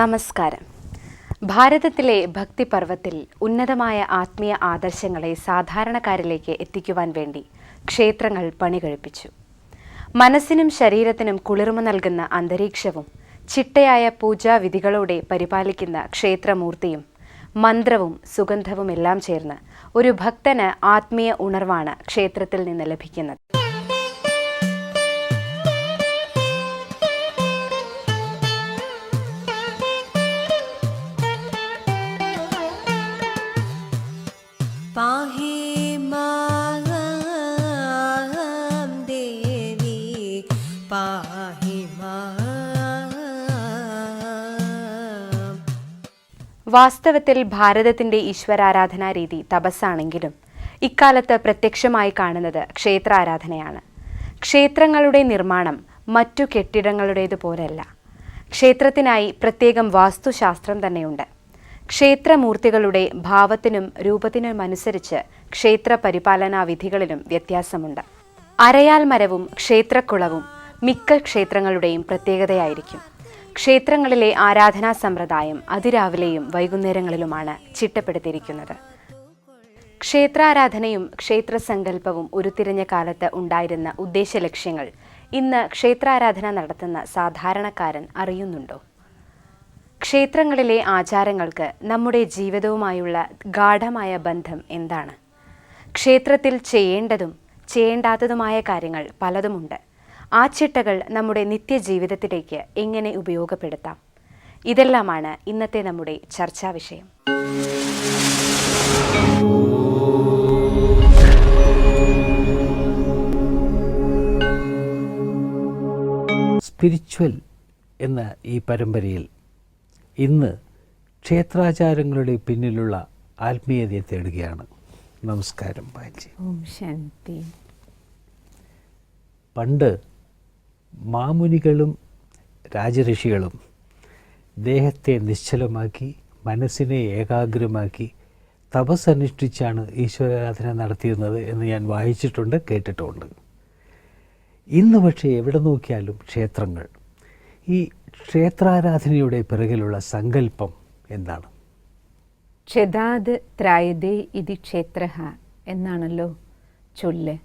നമസ്കാരം. ഭാരതത്തിലെ ഭക്തിപർവത്തിൽ ഉന്നതമായ ആത്മീയ ആദർശങ്ങളെ സാധാരണക്കാരിലേക്ക് എത്തിക്കുവാൻ വേണ്ടി ക്ഷേത്രങ്ങൾ പണികഴിപ്പിച്ചു. മനസ്സിനും ശരീരത്തിനും കുളിർമ നൽകുന്ന അന്തരീക്ഷവും ചിട്ടയായ പൂജാവിധികളോടെ പരിപാലിക്കുന്ന ക്ഷേത്രമൂർത്തിയും മന്ത്രവും സുഗന്ധവുമെല്ലാം ചേർന്ന് ഒരു ഭക്തന് ആത്മീയ ഉണർവാണ് ക്ഷേത്രത്തിൽ നിന്ന് ലഭിക്കുന്നത്. വാസ്തവത്തിൽ ഭാരതത്തിന്റെ ഈശ്വരാരാധനാ രീതി തപസ്സാണെങ്കിലും ഇക്കാലത്ത് പ്രത്യക്ഷമായി കാണുന്നത് ക്ഷേത്രാരാധനയാണ്. ക്ഷേത്രങ്ങളുടെ നിർമ്മാണം മറ്റു കെട്ടിടങ്ങളുടേതുപോലല്ല. ക്ഷേത്രത്തിനായി പ്രത്യേകം വാസ്തുശാസ്ത്രം തന്നെയുണ്ട്. ക്ഷേത്രമൂർത്തികളുടെ ഭാവത്തിനും രൂപത്തിനുമനുസരിച്ച് ക്ഷേത്ര പരിപാലനാ വിധികളിലും വ്യത്യാസമുണ്ട്. അരയാൽ മരവും ക്ഷേത്രക്കുളവും മിക്ക ക്ഷേത്രങ്ങളുടെയും പ്രത്യേകതയായിരിക്കും. ക്ഷേത്രങ്ങളിലെ ആരാധനാ സമ്പ്രദായം അതിരാവിലെയും വൈകുന്നേരങ്ങളിലുമാണ് ചിട്ടപ്പെടുത്തിയിരിക്കുന്നത്. ക്ഷേത്രാരാധനയും ക്ഷേത്രസങ്കല്പവും ഉരുത്തിരിഞ്ഞ കാലത്ത് ഉണ്ടായിരുന്ന ഉദ്ദേശലക്ഷ്യങ്ങൾ ഇന്ന് ക്ഷേത്രാരാധന നടത്തുന്ന സാധാരണക്കാരൻ അറിയുന്നുണ്ടോ? ക്ഷേത്രങ്ങളിലെ ആചാരങ്ങൾക്ക് നമ്മുടെ ജീവിതവുമായുള്ള ഗാഠമായ ബന്ധം എന്താണ്? ക്ഷേത്രത്തിൽ ചെയ്യേണ്ടതും ചെയ്യേണ്ടാത്തതുമായ കാര്യങ്ങൾ പലതുമുണ്ട്. ആ ചിട്ടകൾ നമ്മുടെ നിത്യജീവിതത്തിലേക്ക് എങ്ങനെ ഉപയോഗപ്പെടുത്താം? ഇതെല്ലാമാണ് ഇന്നത്തെ നമ്മുടെ ചർച്ചാ വിഷയം. സ്പിരിച്വൽ എന്ന ഈ പരമ്പരയിൽ ഇന്ന് ക്ഷേത്രാചാരങ്ങളുടെ പിന്നിലുള്ള ആത്മീയതയെ തേടുകയാണ്. നമസ്കാരം ബാജി ഓം ശാന്തി. പണ്ട് മാമുനികളും രാജഋഷികളും ദേഹത്തെ നിശ്ചലമാക്കി മനസ്സിനെ ഏകാഗ്രമാക്കി തപസ് തപസ്സനുഷ്ഠിച്ചാണ് ഈശ്വരാരാധന നടത്തിയിരുന്നത് എന്ന് ഞാൻ വായിച്ചിട്ടുണ്ട് കേട്ടിട്ടുണ്ട്. ഇന്ന് പക്ഷേ എവിടെ നോക്കിയാലും ക്ഷേത്രങ്ങൾ. ഈ ക്ഷേത്രാരാധനയുടെ പിറകിലുള്ള സങ്കല്പം എന്താണ്? ക്ഷതാത് ത്രായതേ ഇതി ക്ഷേത്ര എന്നാണല്ലോ ചൊല്ല്.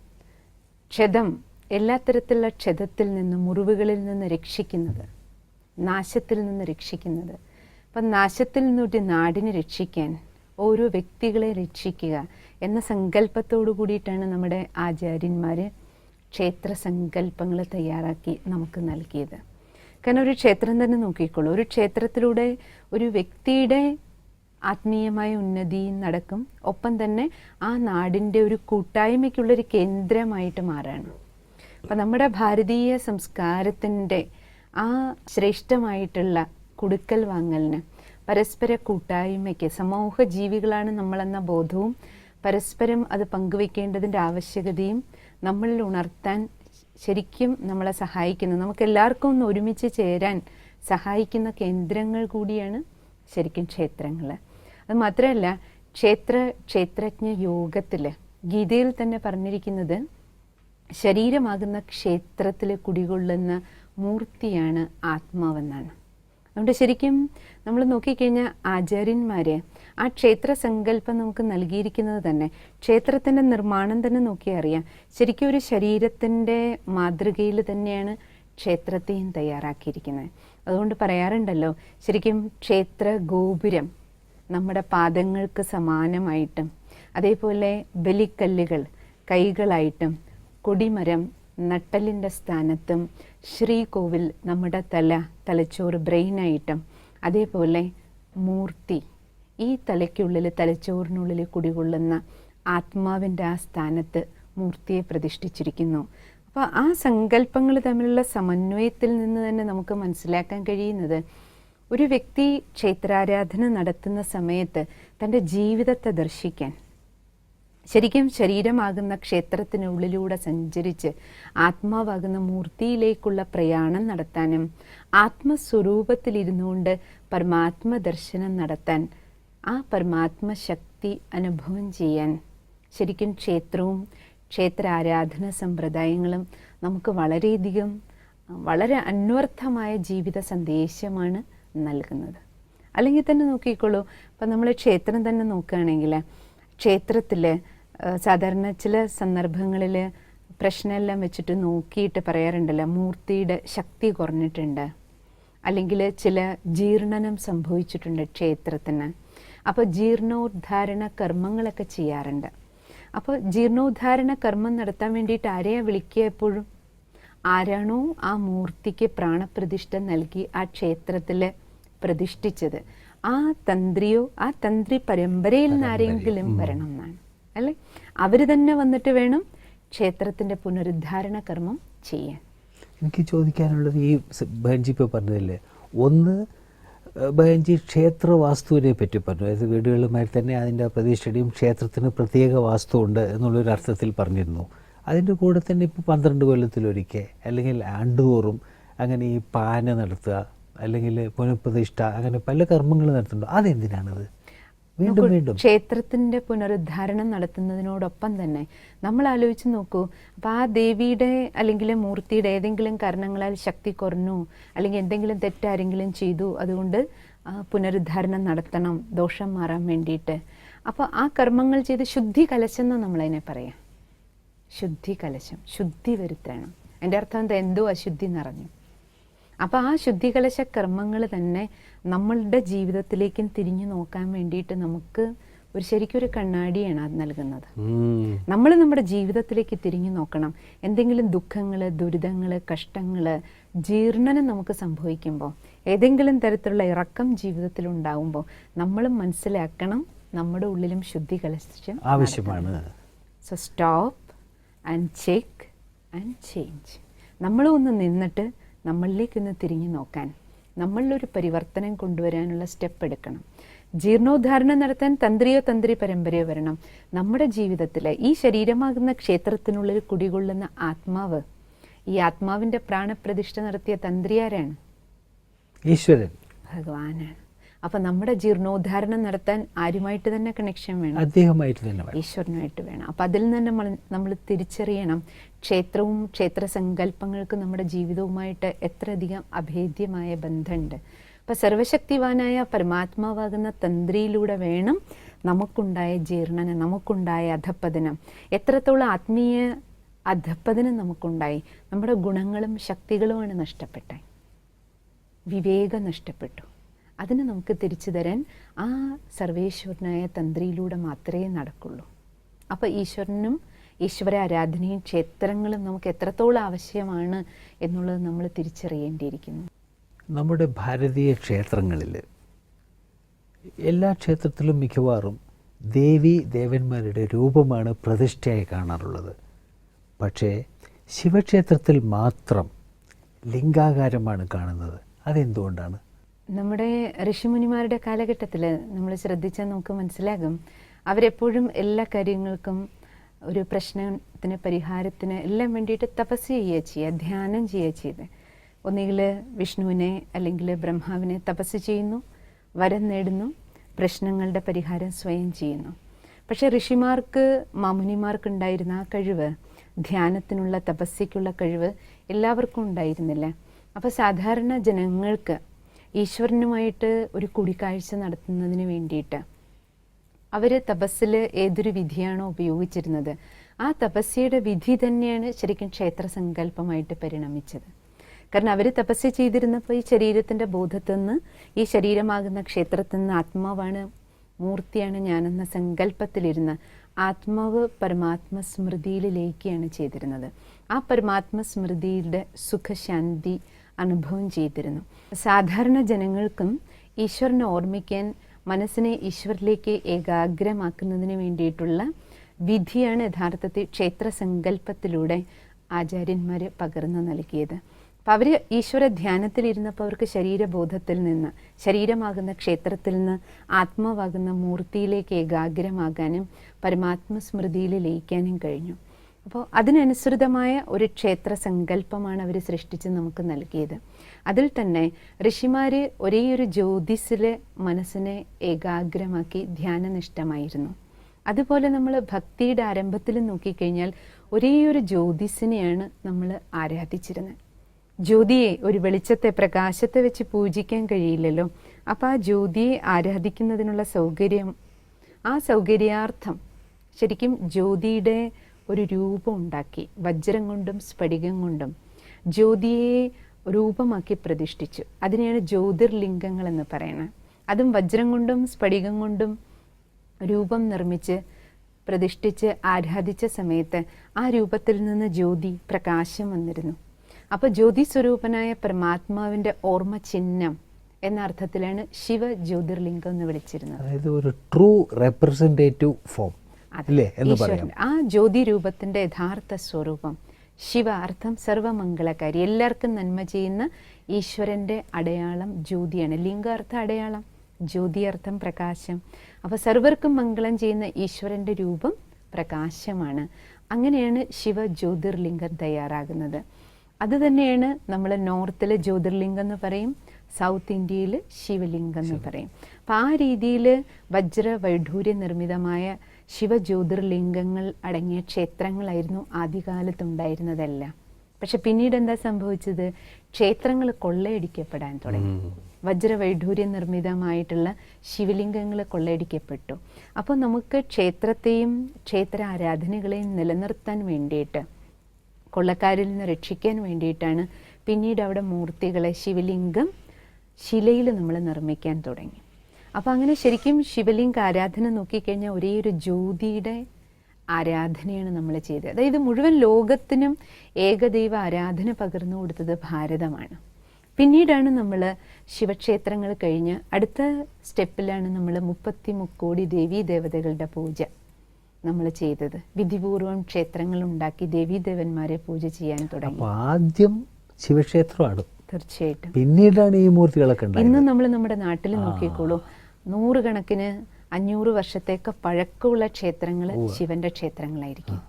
ക്ഷതം എല്ലാ തരത്തിലുള്ള ക്ഷതത്തിൽ നിന്ന് മുറിവുകളിൽ നിന്ന് രക്ഷിക്കുന്നത് നാശത്തിൽ നിന്ന് രക്ഷിക്കുന്നത്. അപ്പം നാശത്തിൽ നിന്നൊരു നാടിനെ രക്ഷിക്കാൻ ഓരോ വ്യക്തികളെ രക്ഷിക്കുക എന്ന സങ്കല്പത്തോടു കൂടിയിട്ടാണ് നമ്മുടെ ആചാര്യന്മാർ ക്ഷേത്ര സങ്കല്പങ്ങൾ തയ്യാറാക്കി നമുക്ക് നൽകിയത്. കാരണം ഒരു ക്ഷേത്രം തന്നെ നോക്കിക്കോളൂ. ഒരു ക്ഷേത്രത്തിലൂടെ ഒരു വ്യക്തിയുടെ ആത്മീയമായ ഉന്നതി നടക്കും. ഒപ്പം തന്നെ ആ നാടിന്റെ ഒരു കൂട്ടായ്മയ്ക്കുള്ളൊരു കേന്ദ്രമായിട്ട് മാറാണ്. അപ്പം നമ്മുടെ ഭാരതീയ സംസ്കാരത്തിന്റെ ആ ശ്രേഷ്ഠമായിട്ടുള്ള കൊടുക്കൽ വാങ്ങലിന് പരസ്പര കൂട്ടായ്മയ്ക്ക് സമൂഹ ജീവികളാണ് നമ്മളെന്ന ബോധവും പരസ്പരം അത് പങ്കുവെക്കേണ്ടതിന്റെ ആവശ്യകതയും നമ്മളിൽ ഉണർത്താൻ ശരിക്കും നമ്മളെ സഹായിക്കുന്നു. നമുക്ക് എല്ലാവർക്കും ഒന്ന് ഒരുമിച്ച് ചേരാൻ സഹായിക്കുന്ന കേന്ദ്രങ്ങൾ കൂടിയാണ് ശരിക്കും ക്ഷേത്രങ്ങൾ അത് മാത്രമല്ല ക്ഷേത്ര ക്ഷേത്രജ്ഞ യോഗത്തിൽ ഗീതയിൽ തന്നെ പറഞ്ഞിരിക്കുന്നത് ശരീരമാകുന്ന ക്ഷേത്രത്തിൽ കുടികൊള്ളുന്ന മൂർത്തിയാണ് ആത്മാവെന്നാണ്. അതുകൊണ്ട് ശരിക്കും നമ്മൾ നോക്കിക്കഴിഞ്ഞാൽ ആചാര്യന്മാർ ആ ക്ഷേത്ര സങ്കല്പം നമുക്ക് നൽകിയിരിക്കുന്നത് തന്നെ ക്ഷേത്രത്തിന്റെ നിർമ്മാണം തന്നെ നോക്കിയാൽ അറിയാം. ശരിക്കും ഒരു ശരീരത്തിന്റെ മാതൃകയിൽ തന്നെയാണ് ക്ഷേത്രത്തെയും തയ്യാറാക്കിയിരിക്കുന്നത്. അതുകൊണ്ട് പറയാറുണ്ടല്ലോ ശരിക്കും ക്ഷേത്ര ഗോപുരം നമ്മുടെ പാദങ്ങൾക്ക് സമാനമായിട്ടും അതേപോലെ ബലിക്കല്ലുകൾ കൈകളായിട്ടും കൊടിമരം നട്ടലിന്റെ സ്ഥാനത്തും ശ്രീകോവിൽ നമ്മുടെ തല തലച്ചോറ് ബ്രെയിനായിട്ടും അതേപോലെ മൂർത്തി ഈ തലയ്ക്കുള്ളിൽ തലച്ചോറിനുള്ളിൽ കുടികൊള്ളുന്ന ആത്മാവിന്റെ ആ സ്ഥാനത്ത് മൂർത്തിയെ പ്രതിഷ്ഠിച്ചിരിക്കുന്നു. അപ്പോൾ ആ സങ്കല്പങ്ങൾ തമ്മിലുള്ള സമന്വയത്തിൽ നിന്ന് തന്നെ നമുക്ക് മനസ്സിലാക്കാൻ കഴിയുന്നത് ഒരു വ്യക്തി ക്ഷേത്രാരാധന നടത്തുന്ന സമയത്ത് തന്റെ ജീവിതത്തെ ദർശിക്കാൻ ശരിക്കും ശരീരമാകുന്ന ക്ഷേത്രത്തിനുള്ളിലൂടെ സഞ്ചരിച്ച് ആത്മാവാകുന്ന മൂർത്തിയിലേക്കുള്ള പ്രയാണം നടത്താനും ആത്മസ്വരൂപത്തിലിരുന്നുകൊണ്ട് പരമാത്മ ദർശനം നടത്താൻ ആ പരമാത്മ ശക്തി അനുഭവം ചെയ്യാൻ ശരിക്കും ക്ഷേത്രവും ക്ഷേത്ര ആരാധന സമ്പ്രദായങ്ങളും നമുക്ക് വളരെയധികം വളരെ അന്വർത്ഥമായ ജീവിത സന്ദേശമാണ് നൽകുന്നത്. അല്ലെങ്കിൽ തന്നെ നോക്കിക്കോളൂ. ഇപ്പം നമ്മൾ ക്ഷേത്രം തന്നെ നോക്കുകയാണെങ്കിൽ ക്ഷേത്രത്തിൽ സാധാരണ ചില സന്ദർഭങ്ങളിൽ പ്രശ്നമെല്ലാം വെച്ചിട്ട് നോക്കിയിട്ട് പറയാറുണ്ടല്ലോ മൂർത്തിയുടെ ശക്തി കുറഞ്ഞിട്ടുണ്ട്. അല്ലെങ്കിൽ ചില ജീർണനം സംഭവിച്ചിട്ടുണ്ട് ക്ഷേത്രത്തിന്. അപ്പോൾ ജീർണോദ്ധാരണ കർമ്മങ്ങളൊക്കെ ചെയ്യാറുണ്ട്. അപ്പോൾ ജീർണോദ്ധാരണ കർമ്മം നടത്താൻ വേണ്ടിയിട്ട് ആരെയാണ് വിളിക്കുക എപ്പോഴും? ആരാണോ ആ മൂർത്തിക്ക് പ്രാണപ്രതിഷ്ഠ നൽകി ആ ക്ഷേത്രത്തിൽ പ്രതിഷ്ഠിച്ചത്. ആ തന്ത്രിയോ ആ തന്ത്രി പരമ്പരയിൽ നിന്ന് ആരെങ്കിലും വരണം എന്നാണ്. അല്ലേ? അവർ തന്നെ വന്നിട്ട് വേണം ക്ഷേത്രത്തിന്റെ പുനരുദ്ധാരണ കർമ്മം ചെയ്യാൻ. എനിക്ക് ചോദിക്കാനുള്ളത് ഈ ബഹൻജി ഇപ്പോൾ പറഞ്ഞതില്ലേ? ഒന്ന് ബഹൻജി ക്ഷേത്ര വാസ്തുവിനെ പറ്റി പറഞ്ഞു. അതായത് വീടുകളുമായി തന്നെ അതിന്റെ പ്രതീക്ഷയുടെയും ക്ഷേത്രത്തിന് പ്രത്യേക വാസ്തു ഉണ്ട് എന്നുള്ളൊരു അർത്ഥത്തിൽ പറഞ്ഞിരുന്നു. അതിന്റെ കൂടെ തന്നെ ഇപ്പോൾ പന്ത്രണ്ട് കൊല്ലത്തിലൊരിക്കൽ അല്ലെങ്കിൽ ആണ്ടുതോറും അങ്ങനെ ഈ പാന നടത്തുക അല്ലെങ്കിൽ പുനഃപ്രതിഷ്ഠ അങ്ങനെ പല കർമ്മങ്ങൾ നടത്തുന്നുണ്ട്. അതെന്തിനാണത്? വീണ്ടും വീണ്ടും. ക്ഷേത്രത്തിന്റെ പുനരുദ്ധാരണം നടത്തുന്നതിനോടൊപ്പം തന്നെ നമ്മൾ ആലോചിച്ച് നോക്കൂ അപ്പോൾ ആ ദേവിയുടെ അല്ലെങ്കിൽ മൂർത്തിയുടെ ഏതെങ്കിലും കാരണങ്ങളാൽ ശക്തി കുറഞ്ഞു അല്ലെങ്കിൽ എന്തെങ്കിലും തെറ്റാരെങ്കിലും ചെയ്തു അതുകൊണ്ട് പുനരുദ്ധാരണം നടത്തണം ദോഷം മാറാൻ വേണ്ടിയിട്ട്. അപ്പോൾ ആ കർമ്മങ്ങൾ ചെയ്ത് ശുദ്ധി കലശം എന്ന് നമ്മളതിനെ പറയാം. ശുദ്ധി കലശം ശുദ്ധി വരുത്തണം. എന്റെ അർത്ഥം എന്താ? എന്തോ അശുദ്ധി നിറഞ്ഞു. അപ്പോൾ ആ ശുദ്ധികലശ കർമ്മങ്ങൾ തന്നെ നമ്മളുടെ ജീവിതത്തിലേക്കും തിരിഞ്ഞു നോക്കാൻ വേണ്ടിയിട്ട് നമുക്ക് ഒരു ശരിക്കും ഒരു കണ്ണാടിയാണ് അത് നൽകുന്നത്. നമ്മൾ നമ്മുടെ ജീവിതത്തിലേക്ക് തിരിഞ്ഞു നോക്കണം. എന്തെങ്കിലും ദുഃഖങ്ങൾ ദുരിതങ്ങൾ കഷ്ടങ്ങൾ ജീർണനം നമുക്ക് സംഭവിക്കുമ്പോൾ ഏതെങ്കിലും തരത്തിലുള്ള ഇറക്കം ജീവിതത്തിൽ ഉണ്ടാകുമ്പോൾ നമ്മൾ മനസ്സിലാക്കണം നമ്മുടെ ഉള്ളിലും ശുദ്ധി കലശം ആവശ്യമാണ് so stop and check and change നമ്മളും ഒന്ന് നിന്നിട്ട് നമ്മളിലേക്കൊന്ന് തിരിഞ്ഞു നോക്കാൻ നമ്മളിലൊരു പരിവർത്തനം കൊണ്ടുവരാനുള്ള സ്റ്റെപ്പ് എടുക്കണം. ജീർണോദ്ധാരണം നടത്താൻ തന്ത്രിയോ തന്ത്രി പരമ്പരയോ വരണം. നമ്മുടെ ജീവിതത്തിൽ ഈ ശരീരമാകുന്ന ക്ഷേത്രത്തിനുള്ളിൽ കുടികൊള്ളുന്ന ആത്മാവ് ഈ ആത്മാവിന്റെ പ്രാണപ്രതിഷ്ഠ നടത്തിയ തന്ത്രി ആരാണ്? ഈശ്വരൻ. ഭഗവാനാണ്. അപ്പം നമ്മുടെ ജീർണോദ്ധാരണം നടത്താൻ ആരുമായിട്ട് തന്നെ കണക്ഷൻ വേണം? അദ്ദേഹമായിട്ട് തന്നെ ഈശ്വരനുമായിട്ട് വേണം. അപ്പൊ അതിൽ നിന്ന് നമ്മൾ നമ്മൾ തിരിച്ചറിയണം. ക്ഷേത്രവും ക്ഷേത്ര സങ്കല്പങ്ങൾക്ക് നമ്മുടെ ജീവിതവുമായിട്ട് എത്രയധികം അഭേദ്യമായ ബന്ധമുണ്ട്. അപ്പൊ സർവശക്തിവാനായ പരമാത്മാവാകുന്ന തന്ത്രിയിലൂടെ വേണം നമുക്കുണ്ടായ ജീർണനം നമുക്കുണ്ടായ അധപ്പതനം എത്രത്തോളം ആത്മീയ അധപ്പതനം നമുക്കുണ്ടായി? നമ്മുടെ ഗുണങ്ങളും ശക്തികളുമാണ് നഷ്ടപ്പെട്ടത്. വിവേകം നഷ്ടപ്പെട്ടു. അതിന് നമുക്ക് തിരിച്ചു തരാൻ ആ സർവേശ്വരനായ തന്ത്രിയിലൂടെ മാത്രമേ നടക്കുള്ളൂ. അപ്പോൾ ഈശ്വരനും ഈശ്വര ആരാധനയും ക്ഷേത്രങ്ങളും നമുക്ക് എത്രത്തോളം ആവശ്യമാണ് എന്നുള്ളത് നമ്മൾ തിരിച്ചറിയേണ്ടിയിരിക്കുന്നു. നമ്മുടെ ഭാരതീയ ക്ഷേത്രങ്ങളിൽ എല്ലാ ക്ഷേത്രത്തിലും മിക്കവാറും ദേവി ദേവന്മാരുടെ രൂപമാണ് പ്രതിഷ്ഠയായി കാണാറുള്ളത്. പക്ഷേ ശിവക്ഷേത്രത്തിൽ മാത്രം ലിംഗാകാരമാണ് കാണുന്നത്. അതെന്തുകൊണ്ടാണ്? നമ്മുടെ ഋഷിമുനിമാരുടെ കാലഘട്ടത്തിൽ നമ്മൾ ശ്രദ്ധിച്ചാൽ നമുക്ക് മനസ്സിലാകും. അവരെപ്പോഴും എല്ലാ കാര്യങ്ങൾക്കും ഒരു പ്രശ്നത്തിന് പരിഹാരത്തിന് എല്ലാം വേണ്ടിയിട്ട് തപസ് ചെയ്യുക ചെയ്യുക ധ്യാനം ചെയ്യുക ചെയ്ത്. ഒന്നുകിൽ വിഷ്ണുവിനെ അല്ലെങ്കിൽ ബ്രഹ്മാവിനെ തപസ് ചെയ്യുന്നു വരം നേടുന്നു പ്രശ്നങ്ങളുടെ പരിഹാരം സ്വയം ചെയ്യുന്നു. പക്ഷെ ഋഷിമാർക്ക് മാമുനിമാർക്കുണ്ടായിരുന്ന ആ കഴിവ് ധ്യാനത്തിനുള്ള തപസ്യക്കുള്ള കഴിവ് എല്ലാവർക്കും ഉണ്ടായിരുന്നില്ല. അപ്പോൾ സാധാരണ ജനങ്ങൾക്ക് ഈശ്വരനുമായിട്ട് ഒരു കൂടിക്കാഴ്ച നടത്തുന്നതിന് വേണ്ടിയിട്ട് അവർ തപസ്സിൽ ഏതൊരു വിധിയാണോ ഉപയോഗിച്ചിരുന്നത്. ആ തപസ്യയുടെ വിധി തന്നെയാണ് ശരിക്കും ക്ഷേത്ര സങ്കല്പമായിട്ട് പരിണമിച്ചത്. കാരണം അവർ തപസ്യ ചെയ്തിരുന്നപ്പോൾ ഈ ശരീരത്തിന്റെ ബോധത്തിൽ നിന്ന് ഈ ശരീരമാകുന്ന ക്ഷേത്രത്തിൽ നിന്ന് ആത്മാവാണ് മൂർത്തിയാണ് ഞാനെന്ന സങ്കല്പത്തിലിരുന്ന് ആത്മാവ് പരമാത്മ ചെയ്തിരുന്നത്. ആ പരമാത്മ സ്മൃതിയുടെ സുഖശാന്തി അനുഭവം ചെയ്തിരുന്നു. സാധാരണ ജനങ്ങൾക്കും ഈശ്വരനെ ഓർമ്മിക്കാൻ മനസ്സിനെ ഈശ്വരിലേക്ക് ഏകാഗ്രമാക്കുന്നതിന് വേണ്ടിയിട്ടുള്ള വിധിയാണ് യഥാർത്ഥത്തിൽ ക്ഷേത്ര സങ്കല്പത്തിലൂടെ ആചാര്യന്മാർ പകർന്നു നൽകിയത്. അപ്പം അവർ ഈശ്വര ധ്യാനത്തിലിരുന്നപ്പോൾ അവർക്ക് ശരീരബോധത്തിൽ നിന്ന് ശരീരമാകുന്ന ക്ഷേത്രത്തിൽ നിന്ന് ആത്മാവാകുന്ന മൂർത്തിയിലേക്ക് ഏകാഗ്രമാകാനും പരമാത്മസ്മൃതിയിൽ ലയിക്കാനും കഴിഞ്ഞു. അപ്പോൾ അതിനനുസൃതമായ ഒരു ക്ഷേത്ര സങ്കല്പമാണ് അവർ സൃഷ്ടിച്ച് നമുക്ക് നൽകിയത്. അതിൽ തന്നെ ഋഷിമാർ ഒരേ ഒരു ജ്യോതിസിൽ മനസ്സിനെ ഏകാഗ്രമാക്കി ധ്യാനനിഷ്ഠമായിരുന്നു. അതുപോലെ നമ്മൾ ഭക്തിയുടെ ആരംഭത്തിൽ നോക്കിക്കഴിഞ്ഞാൽ ഒരേ ഒരു ജ്യോതിസിനെയാണ് നമ്മൾ ആരാധിച്ചിരുന്നത്. ജ്യോതിയെ ഒരു വെളിച്ചത്തെ പ്രകാശത്തെ വെച്ച് പൂജിക്കാൻ കഴിയില്ലല്ലോ അപ്പം ആ ജ്യോതിയെ ആരാധിക്കുന്നതിനുള്ള സൗകര്യം ആ സൗകര്യാർത്ഥം ശരിക്കും ജ്യോതിയുടെ ഒരു രൂപം ഉണ്ടാക്കി വജ്രം കൊണ്ടും സ്ഫടികം കൊണ്ടും ജ്യോതിയെ രൂപമാക്കി പ്രതിഷ്ഠിച്ചു. അതിനെയാണ് ജ്യോതിർലിംഗങ്ങൾ എന്ന് പറയുന്നത്. അതും വജ്രം കൊണ്ടും സ്ഫടികം കൊണ്ടും രൂപം നിർമ്മിച്ച് പ്രതിഷ്ഠിച്ച് ആരാധിച്ച സമയത്ത് ആ രൂപത്തിൽ നിന്ന് ജ്യോതി പ്രകാശം വന്നിരുന്നു. അപ്പോൾ ജ്യോതി സ്വരൂപനായ പരമാത്മാവിന്റെ ഓർമ്മ ചിഹ്നം എന്ന അർത്ഥത്തിലാണ് ശിവ ജ്യോതിർലിംഗം എന്ന് വിളിച്ചിരുന്നത്. അതായത് ഒരു ട്രൂ റെപ്രസെന്റേറ്റീവ് ഫോം. അല്ലേ എന്ന് പറയാം. ആ ജ്യോതി രൂപത്തിന്റെ യഥാർത്ഥ സ്വരൂപം ശിവ അർത്ഥം സർവമംഗളകാരി എല്ലാവർക്കും നന്മ ചെയ്യുന്ന ഈശ്വരന്റെ അടയാളം ജ്യോതിയാണ്. ലിംഗാർത്ഥ അടയാളം ജ്യോതി അർത്ഥം പ്രകാശം. അപ്പോൾ സർവർക്കും മംഗളം ചെയ്യുന്ന ഈശ്വരന്റെ രൂപം പ്രകാശമാണ്. അങ്ങനെയാണ് ശിവ ജ്യോതിർലിംഗം തയ്യാറാകുന്നത്. അത് തന്നെയാണ് നമ്മൾ നോർത്തിലെ ജ്യോതിർലിംഗം എന്ന് പറയും സൗത്ത് ഇന്ത്യയിൽ ശിവലിംഗം എന്ന് പറയും. അപ്പം ആ രീതിയിൽ വജ്ര വൈഢൂര്യ നിർമ്മിതമായ ശിവ ജ്യോതിർലിംഗങ്ങൾ അടങ്ങിയ ക്ഷേത്രങ്ങളായിരുന്നു ആദ്യകാലത്തുണ്ടായിരുന്നതെല്ലാം. പക്ഷെ പിന്നീട് എന്താ സംഭവിച്ചത്? ക്ഷേത്രങ്ങൾ കൊള്ളയടിക്കപ്പെടാൻ തുടങ്ങി. വജ്രവൈഢൂര്യ നിർമ്മിതമായിട്ടുള്ള ശിവലിംഗങ്ങൾ കൊള്ളയടിക്കപ്പെട്ടു. അപ്പോൾ നമുക്ക് ക്ഷേത്രത്തെയും ക്ഷേത്ര ആരാധനകളെയും നിലനിർത്താൻ വേണ്ടിയിട്ട് കൊള്ളക്കാരിൽ നിന്ന് രക്ഷിക്കാൻ വേണ്ടിയിട്ടാണ് പിന്നീട് അവിടെ മൂർത്തികളെ ശിവലിംഗം ശിലയിൽ നമ്മൾ നിർമ്മിക്കാൻ തുടങ്ങി. അപ്പോൾ അങ്ങനെ ശരിക്കും ശിവലിംഗ ആരാധന നോക്കിക്കഴിഞ്ഞാൽ ഒരേ ഒരു ജ്യോതിയുടെ ആരാധനയാണ് നമ്മൾ ചെയ്തത്. അതായത് മുഴുവൻ ലോകത്തിനും ഏകദൈവ ആരാധന പകർന്നു കൊടുത്തത് ഭാരതമാണ്. പിന്നീടാണ് നമ്മൾ ശിവക്ഷേത്രങ്ങൾ കഴിഞ്ഞ് അടുത്ത സ്റ്റെപ്പിലാണ് നമ്മൾ മുപ്പത്തി മുക്കോടി ദേവീ ദേവതകളുടെ പൂജ നമ്മൾ ചെയ്തത്. വിധിപൂർവം ക്ഷേത്രങ്ങൾ ഉണ്ടാക്കി ദേവീദേവന്മാരെ പൂജ ചെയ്യാൻ തുടങ്ങി. ആദ്യം ശിവക്ഷേത്രമാണ്. തീർച്ചയായിട്ടും. പിന്നീടാണ് ഈ മൂർത്തികളൊക്കെ ഇന്ന് നമ്മൾ നമ്മുടെ നാട്ടിൽ നോക്കിക്കോളൂ. നൂറുകണക്കിന് അഞ്ഞൂറ് വർഷത്തേക്ക് പഴക്കമുള്ള ക്ഷേത്രങ്ങൾ ശിവന്റെ ക്ഷേത്രങ്ങളായിരിക്കും.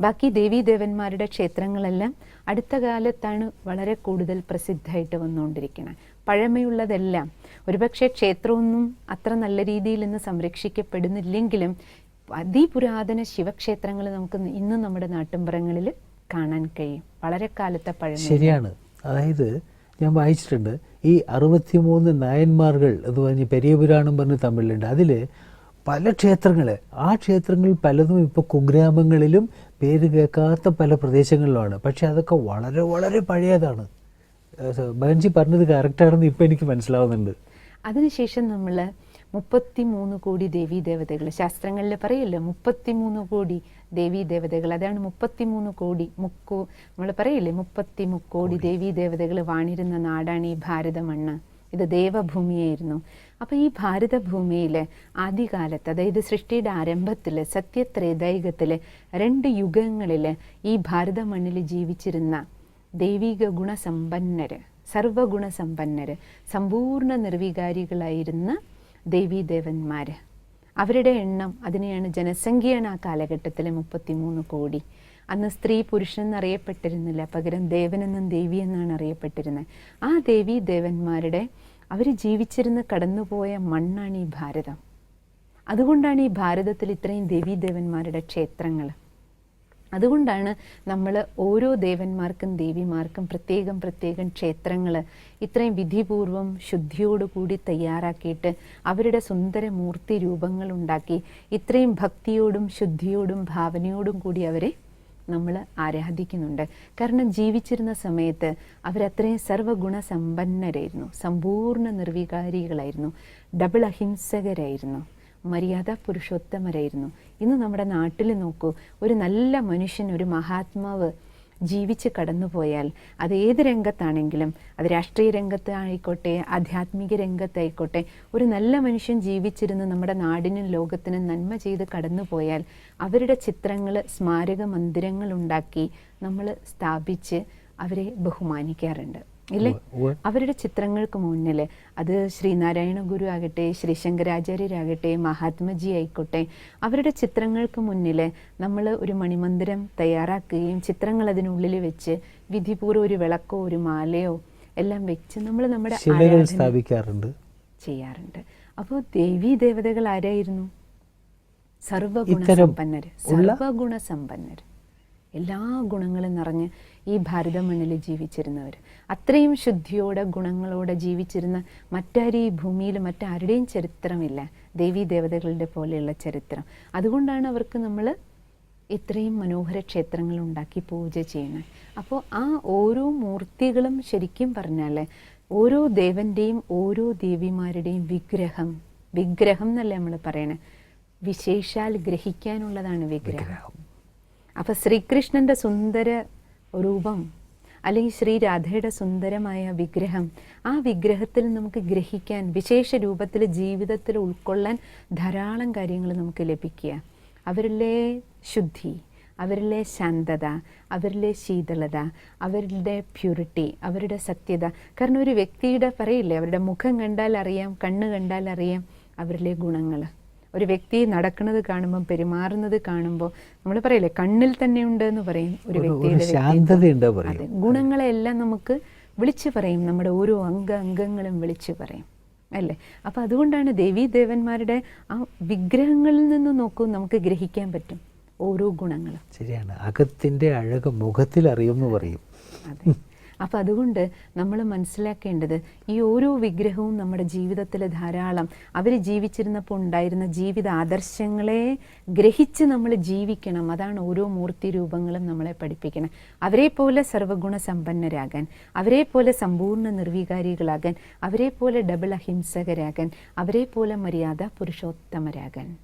ബാക്കി ദേവീദേവന്മാരുടെ ക്ഷേത്രങ്ങളെല്ലാം അടുത്ത കാലത്താണ് വളരെ കൂടുതൽ പ്രസിദ്ധമായിട്ട് വന്നുകൊണ്ടിരിക്കുന്നത്. പഴമയുള്ളതെല്ലാം ഒരുപക്ഷെ ക്ഷേത്രമൊന്നും അത്ര നല്ല രീതിയിൽ ഇന്ന് സംരക്ഷിക്കപ്പെടുന്നില്ലെങ്കിലും അതിപുരാതന ശിവക്ഷേത്രങ്ങൾ നമുക്ക് ഇന്ന് നമ്മുടെ നാട്ടിൻപുറങ്ങളിൽ കാണാൻ കഴിയും. വളരെ കാലത്തെ പഴമ ശരിയാണ്. അതായത് ഞാൻ വായിച്ചിട്ടുണ്ട്. ഈ അറുപത്തിമൂന്ന് നായന്മാർകൾ എന്ന് പറഞ്ഞ് പെരിയ പുരാണം പറഞ്ഞ് തമിഴിലുണ്ട് അതിൽ പല ക്ഷേത്രങ്ങൾ ആ ക്ഷേത്രങ്ങളിൽ പലതും ഇപ്പോൾ കുഗ്രാമങ്ങളിലും പേര് കേൾക്കാത്ത പല പ്രദേശങ്ങളിലുമാണ്. പക്ഷെ അതൊക്കെ വളരെ വളരെ പഴയതാണ്. ബഹൻജി പറഞ്ഞത് കറക്റ്റാണെന്ന് ഇപ്പം എനിക്ക് മനസ്സിലാവുന്നുണ്ട്. അതിനുശേഷം നമ്മൾ മുപ്പത്തി മൂന്ന് കോടി ദേവീ ദേവതകൾ. ശാസ്ത്രങ്ങളിൽ പറയല്ലോ മുപ്പത്തി മൂന്ന് കോടി ദേവീ ദേവതകൾ. അതാണ് മുപ്പത്തി മൂന്ന് കോടി മുക്കോ നമ്മൾ പറയില്ലേ മുപ്പത്തി മുക്കോടി ദേവീ ദേവതകൾ വാണിരുന്ന നാടാണ് ഈ ഭാരതമണ്ണ്. ഇത് ദേവഭൂമിയായിരുന്നു. അപ്പോൾ ഈ ഭാരതഭൂമിയിൽ ആദ്യകാലത്ത് അതായത് സൃഷ്ടിയുടെ ആരംഭത്തിൽ സത്യത്രേതൈകത്തിൽ രണ്ട് യുഗങ്ങളിൽ ഈ ഭാരത മണ്ണിൽ ജീവിച്ചിരുന്ന ദൈവിക ഗുണസമ്പന്നര് സർവഗുണസമ്പന്നര് സമ്പൂർണ നിർവികാരികളായിരുന്ന ദേവീദേവന്മാർ അവരുടെ എണ്ണം അതിനെയാണ് ജനസംഖ്യയാണ് ആ കാലഘട്ടത്തിൽ മുപ്പത്തിമൂന്ന് കോടി. അന്ന് സ്ത്രീ പുരുഷൻ എന്നറിയപ്പെട്ടിരുന്നില്ല. പകരം ദേവനെന്നും ദേവി എന്നാണ് അറിയപ്പെട്ടിരുന്നത്. ആ ദേവി ദേവന്മാരുടെ അവർ ജീവിച്ചിരുന്ന് കടന്നുപോയ മണ്ണാണ് ഈ ഭാരതം. അതുകൊണ്ടാണ് ഈ ഭാരതത്തിൽ ഇത്രയും ദേവീദേവന്മാരുടെ ക്ഷേത്രങ്ങൾ അതുകൊണ്ടാണ് നമ്മൾ ഓരോ ദേവന്മാർക്കും ദേവിമാർക്കും പ്രത്യേകം പ്രത്യേകം ക്ഷേത്രങ്ങൾ ഇത്രയും വിധിപൂർവം ശുദ്ധിയോടുകൂടി തയ്യാറാക്കിയിട്ട് അവരുടെ സുന്ദര മൂർത്തി രൂപങ്ങൾ ഉണ്ടാക്കി ഇത്രയും ഭക്തിയോടും ശുദ്ധിയോടും ഭാവനയോടും കൂടി അവരെ നമ്മൾ ആരാധിക്കുന്നുണ്ട്. കാരണം ജീവിച്ചിരുന്ന സമയത്ത് അവരത്രയും സർവഗുണസമ്പന്നരായിരുന്നു സമ്പൂർണ നിർവികാരികളായിരുന്നു. ഡബിൾ അഹിംസകരായിരുന്നു. മര്യാദ പുരുഷോത്തമരായിരുന്നു. ഇന്ന് നമ്മുടെ നാട്ടിൽ നോക്കൂ ഒരു നല്ല മനുഷ്യൻ ഒരു മഹാത്മാവ് ജീവിച്ച് കടന്നുപോയാൽ അത് ഏത് രംഗത്താണെങ്കിലും അത് രാഷ്ട്രീയ രംഗത്ത് ആയിക്കോട്ടെ ആധ്യാത്മിക രംഗത്തായിക്കോട്ടെ ഒരു നല്ല മനുഷ്യൻ ജീവിച്ചിരുന്ന് നമ്മുടെ നാടിനും ലോകത്തിനും നന്മ ചെയ്ത് കടന്നുപോയാൽ അവരുടെ ചിത്രങ്ങൾ സ്മാരക മന്ദിരങ്ങൾ ഉണ്ടാക്കി നമ്മൾ സ്ഥാപിച്ച് അവരെ ബഹുമാനിക്കാറുണ്ട്. ഇല്ലേ? അവരുടെ ചിത്രങ്ങൾക്ക് മുന്നിൽ അത് ശ്രീനാരായണ ഗുരു ആകട്ടെ ശ്രീ ശങ്കരാചാര്യരാകട്ടെ മഹാത്മജി ആയിക്കോട്ടെ അവരുടെ ചിത്രങ്ങൾക്ക് മുന്നിൽ നമ്മൾ ഒരു മണിമന്ദിരം തയ്യാറാക്കുകയും ചിത്രങ്ങൾ അതിനുള്ളിൽ വെച്ച് വിധിപൂർവം ഒരു വിളക്കോ ഒരു മാലയോ എല്ലാം വെച്ച് നമ്മൾ നമ്മുടെ സ്ഥാപിക്കാറുണ്ട്. ചെയ്യാറുണ്ട്. അപ്പോൾ ദേവീ ദേവതകൾ ആരായിരുന്നു? സർവഗുണ സർവഗുണസമ്പന്നര് സർവഗുണ സർവഗുണസമ്പന്നര് എല്ലാ ഗുണങ്ങളും നിറഞ്ഞ് ഈ ഭാരത മണ്ണിൽ ജീവിച്ചിരുന്നവർ അത്രയും ശുദ്ധിയോടെ ഗുണങ്ങളോടെ ജീവിച്ചിരുന്ന മറ്റാരും ഈ ഭൂമിയിൽ മറ്റാരുടെയും ചരിത്രമില്ല. ദേവീ ദേവതകളുടെ പോലെയുള്ള ചരിത്രം. അതുകൊണ്ടാണ് അവർക്ക് നമ്മൾ ഇത്രയും മനോഹര ക്ഷേത്രങ്ങൾ ഉണ്ടാക്കി പൂജ ചെയ്യുന്നത്. അപ്പോൾ ആ ഓരോ മൂർത്തികളും ശരിക്കും പറഞ്ഞാൽ ഓരോ ദേവന്റെയും ഓരോ ദേവിമാരുടെയും വിഗ്രഹം വിഗ്രഹം എന്നല്ലേ നമ്മൾ പറയണേ? വിശേഷാൽ ഗ്രഹിക്കാനുള്ളതാണ് വിഗ്രഹം. അപ്പൊ ശ്രീകൃഷ്ണന്റെ സുന്ദര രൂപം അല്ലെങ്കിൽ ശ്രീരാധയുടെ സുന്ദരമായ വിഗ്രഹം ആ വിഗ്രഹത്തിൽ നമുക്ക് ഗ്രഹിക്കാൻ വിശേഷ രൂപത്തിൽ ജീവിതത്തിൽ ഉൾക്കൊള്ളാൻ ധാരാളം കാര്യങ്ങൾ നമുക്ക് ലഭിക്കുക. അവരിലെ ശുദ്ധി അവരിലെ ശാന്തത അവരിലെ ശീതളത അവരുടെ പ്യൂരിറ്റി അവരുടെ സത്യത. കാരണം ഒരു വ്യക്തിയുടെ പറയില്ലേ അവരുടെ മുഖം കണ്ടാൽ അറിയാം കണ്ണ് കണ്ടാൽ അറിയാം അവരിലെ ഗുണങ്ങൾ. ഒരു വ്യക്തി നടക്കുന്നത് കാണുമ്പോൾ പെരുമാറുന്നത് കാണുമ്പോൾ നമ്മൾ പറയില്ലേ കണ്ണിൽ തന്നെ ഉണ്ട് എന്ന് പറയും. ഒരു വ്യക്തിയുടെ. ഗുണങ്ങളെല്ലാം നമുക്ക് വിളിച്ചു പറയും നമ്മുടെ ഓരോ അംഗ അംഗങ്ങളും വിളിച്ചു പറയും അല്ലേ? അപ്പം അതുകൊണ്ടാണ് ദേവീ ദേവന്മാരുടെ ആ വിഗ്രഹങ്ങളിൽ നിന്ന് നോക്കൂ നമുക്ക് ഗ്രഹിക്കാൻ പറ്റും ഓരോ ഗുണങ്ങളും. ശരിയാണ് അകത്തിന്റെ അഴക് മുഖത്തിൽ അറിയുമെന്ന് പറയും. അതെ അപ്പം അതുകൊണ്ട് നമ്മൾ മനസ്സിലാക്കേണ്ടത് ഈ ഓരോ വിഗ്രഹവും നമ്മുടെ ജീവിതത്തിൽ ധാരാളം. അവർ ജീവിച്ചിരുന്നപ്പോൾ ഉണ്ടായിരുന്ന ജീവിത ആദർശങ്ങളെ ഗ്രഹിച്ച് നമ്മൾ ജീവിക്കണം. അതാണ് ഓരോ മൂർത്തി രൂപങ്ങളും നമ്മളെ പഠിപ്പിക്കണം. അവരെ പോലെ സർവഗുണ സമ്പന്നരാകാൻ അവരെ പോലെ സമ്പൂർണ നിർവികാരികളാകാൻ അവരെ പോലെ ഡബിൾ അഹിംസകരാകാൻ അവരെ പോലെ മര്യാദ പുരുഷോത്തമരാകാൻ.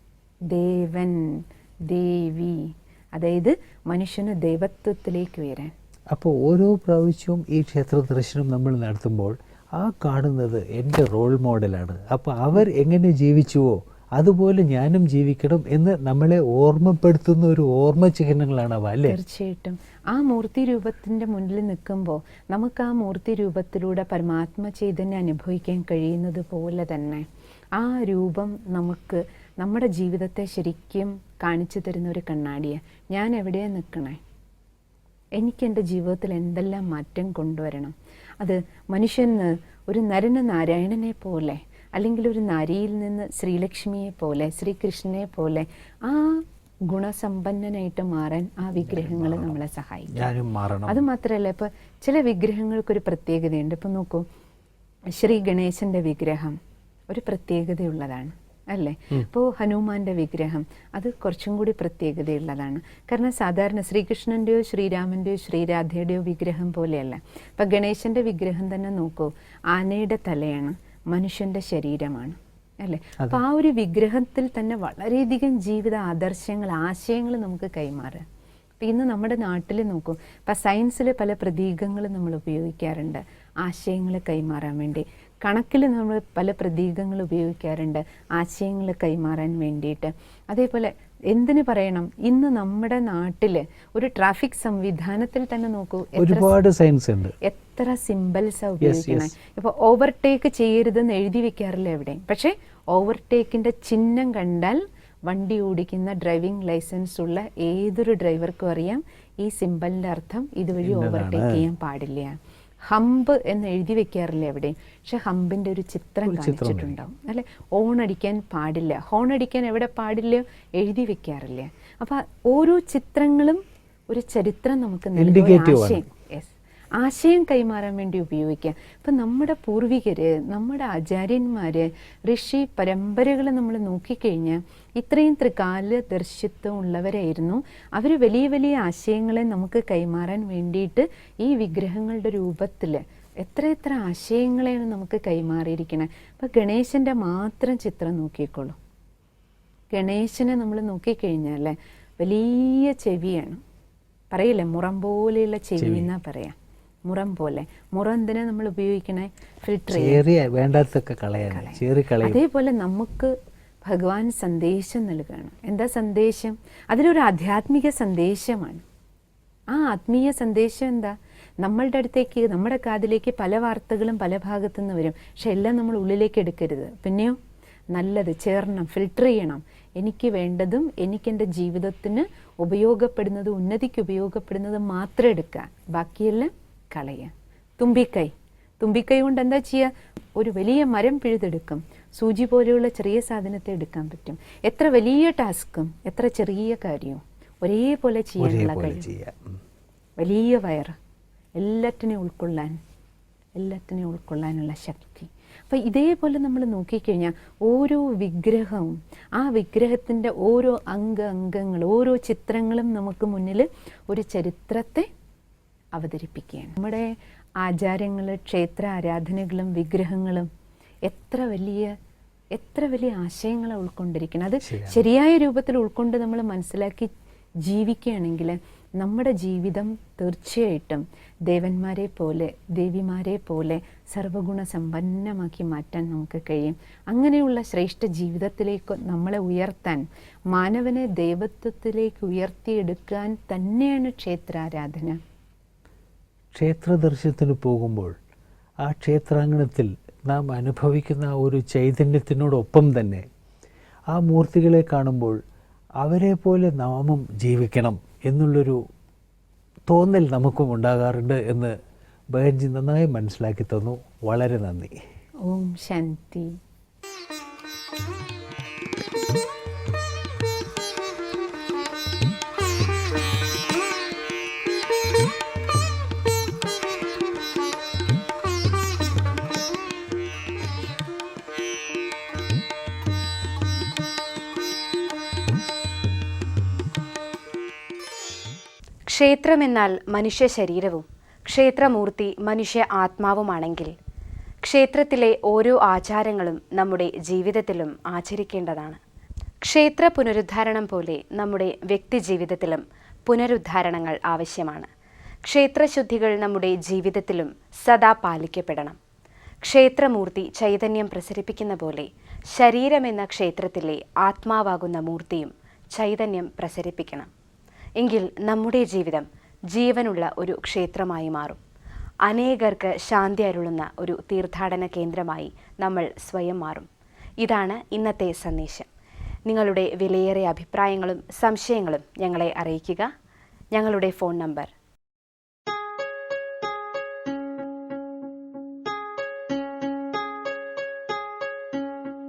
ദേവൻ ദേവി അതായത് മനുഷ്യന് ദൈവത്വത്തിലേക്ക് ഉയരാൻ. അപ്പോൾ ഓരോ പ്രാവശ്യവും ഈ ക്ഷേത്ര ദർശനം നമ്മൾ നടത്തുമ്പോൾ ആ കാണുന്നത് എന്റെ റോൾ മോഡലാണ് അപ്പോൾ അവർ എങ്ങനെ ജീവിച്ചുവോ അതുപോലെ ഞാനും ജീവിക്കണം എന്ന് നമ്മളെ ഓർമ്മപ്പെടുത്തുന്ന ഒരു ഓർമ്മ ചിഹ്നങ്ങളാണ് അല്ലേ? തീർച്ചയായിട്ടും. ആ മൂർത്തി രൂപത്തിന്റെ മുന്നിൽ നിൽക്കുമ്പോൾ നമുക്ക് ആ മൂർത്തി രൂപത്തിലൂടെ പരമാത്മ ചൈതന്യം അനുഭവിക്കാൻ കഴിയുന്നത് പോലെ തന്നെ ആ രൂപം നമുക്ക് നമ്മുടെ ജീവിതത്തെ ശരിക്കും കാണിച്ചു തരുന്ന ഒരു കണ്ണാടിയാണ്. ഞാൻ എവിടെയാണ് നിൽക്കണേ? എനിക്ക് എന്റെ ജീവിതത്തിൽ എന്തെല്ലാം മാറ്റം കൊണ്ടുവരണം? അത് മനുഷ്യന് ഒരു നരന നാരായണനെ പോലെ അല്ലെങ്കിൽ ഒരു നാരിയിൽ നിന്ന് ശ്രീലക്ഷ്മിയെ പോലെ ശ്രീകൃഷ്ണനെ പോലെ ആ ഗുണസമ്പന്നനായിട്ട് മാറാൻ ആ വിഗ്രഹങ്ങൾ നമ്മളെ സഹായിക്കും. അത് മാത്രമല്ല ഇപ്പൊ ചില വിഗ്രഹങ്ങൾക്കൊരു പ്രത്യേകതയുണ്ട്. ഇപ്പൊ നോക്കൂ ശ്രീ ഗണേശന്റെ വിഗ്രഹം ഒരു പ്രത്യേകതയുള്ളതാണ്. അല്ലേ? അപ്പോൾ ഹനുമാന്റെ വിഗ്രഹം അത് കുറച്ചും കൂടി പ്രത്യേകതയുള്ളതാണ്. കാരണം സാധാരണ ശ്രീകൃഷ്ണന്റെയോ ശ്രീരാമന്റെയോ ശ്രീരാധയുടെയോ വിഗ്രഹം പോലെയല്ല. ഇപ്പൊ ഗണേശന്റെ വിഗ്രഹം തന്നെ നോക്കൂ. ആനയുടെ തലയാണ് മനുഷ്യന്റെ ശരീരമാണ്. അല്ലേ? അപ്പൊ ആ ഒരു വിഗ്രഹത്തിൽ തന്നെ വളരെയധികം ജീവിത ആദർശങ്ങൾ ആശയങ്ങൾ നമുക്ക് കൈമാറുക. ഇന്ന് നമ്മുടെ നാട്ടിൽ നോക്കൂ. ഇപ്പം സയൻസിൽ പല പ്രതീകങ്ങളും നമ്മൾ ഉപയോഗിക്കാറുണ്ട്. ആശയങ്ങൾ കൈമാറാൻ വേണ്ടി. കണക്കിൽ നമ്മൾ പല പ്രതീകങ്ങൾ ഉപയോഗിക്കാറുണ്ട്. ആശയങ്ങൾ കൈമാറാൻ വേണ്ടിയിട്ട്. അതേപോലെ എന്തിന് പറയണം? ഇന്ന് നമ്മുടെ നാട്ടിൽ ഒരു ട്രാഫിക് സംവിധാനത്തിൽ തന്നെ നോക്കൂ ഒരുപാട് സയൻസ് ഉണ്ട്. എത്ര സിമ്പിൾസാണ് ഉപയോഗിക്കുന്നത് ഇപ്പൊ ഓവർടേക്ക് ചെയ്യരുതെന്ന് എഴുതി വെക്കാറില്ല എവിടെയും പക്ഷേ ഓവർടേക്കിന്റെ ചിഹ്നം കണ്ടാൽ വണ്ടി ഓടിക്കുന്ന ഡ്രൈവിംഗ് ലൈസൻസ് ഉള്ള ഏതൊരു ഡ്രൈവർക്കും അറിയാം. ഈ സിമ്പലിന്റെ അർത്ഥം ഇതുവഴി ഓവർടേക്ക് ചെയ്യാൻ പാടില്ല. ഹമ്പ് എന്ന് എഴുതി വെക്കാറില്ല എവിടെയും പക്ഷെ ഹമ്പിന്റെ ഒരു ചിത്രം കാണിച്ചിട്ടുണ്ടാവും. അല്ലെ? ഓണടിക്കാൻ പാടില്ല. ഹോണടിക്കാൻ എവിടെ പാടില്ല? എഴുതി വെക്കാറില്ല? അപ്പൊ ഓരോ ചിത്രങ്ങളും ഒരു ചരിത്രം നമുക്ക് നൽകുന്ന. ആശയം. ആശയം കൈമാറാൻ വേണ്ടി ഉപയോഗിക്കുക ഇപ്പം നമ്മുടെ പൂർവികർ നമ്മുടെ ആചാര്യന്മാർ ഋഷി പരമ്പരകൾ നമ്മൾ നോക്കിക്കഴിഞ്ഞാൽ ഇത്രയും ത്രികാല ദർശിത്വം ഉള്ളവരായിരുന്നു. അവർ വലിയ വലിയ ആശയങ്ങളെ നമുക്ക് കൈമാറാൻ വേണ്ടിയിട്ട് ഈ വിഗ്രഹങ്ങളുടെ രൂപത്തിൽ എത്ര എത്ര ആശയങ്ങളെയാണ് നമുക്ക് കൈമാറിയിരിക്കുന്നത് അപ്പം ഗണേശന്റെ മാത്രം ചിത്രം നോക്കിക്കോളൂ. ഗണേശനെ നമ്മൾ നോക്കിക്കഴിഞ്ഞാൽ വലിയ ചെവിയാണ്. പറയില്ലേ? മുറം പോലെയുള്ള ചെവി. എന്നാ പറയാം. മുറം പോലെ. മുറം എന്തിനാ നമ്മൾ ഉപയോഗിക്കണേ? ഫിൽട്ടർ വേണ്ടാത്തൊക്കെ കളയാൻ അതേപോലെ നമുക്ക് ഭഗവാൻ സന്ദേശം നൽകുകയാണ് എന്താ സന്ദേശം? അതിലൊരു ആധ്യാത്മിക സന്ദേശമാണ്. ആ ആത്മീയ സന്ദേശം എന്താ? നമ്മളുടെ അടുത്തേക്ക് നമ്മുടെ കാതിലേക്ക് പല വാർത്തകളും പല ഭാഗത്തു നിന്ന് വരും. പക്ഷെ എല്ലാം നമ്മൾ ഉള്ളിലേക്ക് എടുക്കരുത്. പിന്നെയോ? നല്ലത് ചേർണം ഫിൽട്ടർ ചെയ്യണം. എനിക്ക് വേണ്ടതും എനിക്ക് എന്റെ ജീവിതത്തിന് ഉപയോഗപ്പെടുന്നതും ഉന്നതിക്ക് ഉപയോഗപ്പെടുന്നതും മാത്രം എടുക്കുക. ബാക്കിയെല്ലാം കളയുക തുമ്പിക്കൈ. തുമ്പിക്കൈ കൊണ്ട് എന്താ ചെയ്യുക ഒരു വലിയ മരം പിഴുതെടുക്കും. സൂചി പോലെയുള്ള ചെറിയ സാധനത്തെ എടുക്കാൻ പറ്റും. എത്ര വലിയ ടാസ്കും എത്ര ചെറിയ കാര്യവും. ഒരേപോലെ ചെയ്യാനുള്ള കഴിവ്. വലിയ വയർ. എല്ലാറ്റിനെയും ഉൾക്കൊള്ളാൻ എല്ലാറ്റിനെയും ഉൾക്കൊള്ളാനുള്ള ശക്തി. അപ്പം ഇതേപോലെ നമ്മൾ നോക്കിക്കഴിഞ്ഞാൽ ഓരോ വിഗ്രഹവും ആ വിഗ്രഹത്തിന്റെ ഓരോ അംഗ അംഗങ്ങൾ ഓരോ ചിത്രങ്ങളും നമുക്ക് മുന്നിൽ ഒരു ചരിത്രത്തെ അവതരിപ്പിക്കുകയാണ്. നമ്മുടെ ആചാരങ്ങൾ ക്ഷേത്ര ആരാധനകളും വിഗ്രഹങ്ങളും എത്ര വലിയ എത്ര വലിയ ആശയങ്ങളെ ഉൾക്കൊണ്ടിരിക്കണം അത്. ശരിയായ രൂപത്തിൽ ഉൾക്കൊണ്ട് നമ്മൾ മനസ്സിലാക്കി ജീവിക്കുകയാണെങ്കിൽ നമ്മുടെ ജീവിതം തീർച്ചയായിട്ടും ദേവന്മാരെ പോലെ ദേവിമാരെ പോലെ സർവഗുണ സമ്പന്നമാക്കി മാറ്റാൻ നമുക്ക് കഴിയും. അങ്ങനെയുള്ള ശ്രേഷ്ഠ ജീവിതത്തിലേക്ക് നമ്മളെ ഉയർത്താൻ മാനവനെ ദൈവത്വത്തിലേക്ക് ഉയർത്തിയെടുക്കാൻ തന്നെയാണ് ക്ഷേത്രാരാധന. ക്ഷേത്ര ദർശനത്തിന് പോകുമ്പോൾ ആ ക്ഷേത്രാങ്കണത്തിൽ നാം അനുഭവിക്കുന്ന ഒരു ചൈതന്യത്തിനോടൊപ്പം തന്നെ ആ മൂർത്തികളെ കാണുമ്പോൾ അവരെ പോലെ നാമും ജീവിക്കണം എന്നുള്ളൊരു തോന്നൽ നമുക്കും ഉണ്ടാകാറുണ്ട് എന്ന് ബഹൻജി നന്നായി മനസ്സിലാക്കി തന്നു. വളരെ നന്ദി. ഓം ശാന്തി. ക്ഷേത്രമെന്നാൽ മനുഷ്യ ശരീരവും ക്ഷേത്രമൂർത്തി മനുഷ്യ ആത്മാവുമാണെങ്കിൽ ക്ഷേത്രത്തിലെ ഓരോ ആചാരങ്ങളും നമ്മുടെ ജീവിതത്തിലും ആചരിക്കേണ്ടതാണ്. ക്ഷേത്ര പുനരുദ്ധാരണം പോലെ നമ്മുടെ വ്യക്തിജീവിതത്തിലും പുനരുദ്ധാരണങ്ങൾ ആവശ്യമാണ്. ക്ഷേത്രശുദ്ധികൾ നമ്മുടെ ജീവിതത്തിലും സദാ പാലിക്കപ്പെടണം. ക്ഷേത്രമൂർത്തി ചൈതന്യം പ്രസരിപ്പിക്കുന്ന പോലെ ശരീരമെന്ന ക്ഷേത്രത്തിലെ ആത്മാവാകുന്ന മൂർത്തിയും ചൈതന്യം പ്രസരിപ്പിക്കണം. എങ്കിൽ നമ്മുടെ ജീവിതം ജീവനുള്ള ഒരു ക്ഷേത്രമായി മാറും. അനേകർക്ക് ശാന്തി അരുളുന്ന ഒരു തീർത്ഥാടന കേന്ദ്രമായി നമ്മൾ സ്വയം മാറും. ഇതാണ് ഇന്നത്തെ സന്ദേശം. നിങ്ങളുടെ വിലയേറിയ അഭിപ്രായങ്ങളും സംശയങ്ങളും ഞങ്ങളെ അറിയിക്കുക. ഞങ്ങളുടെ ഫോൺ നമ്പർ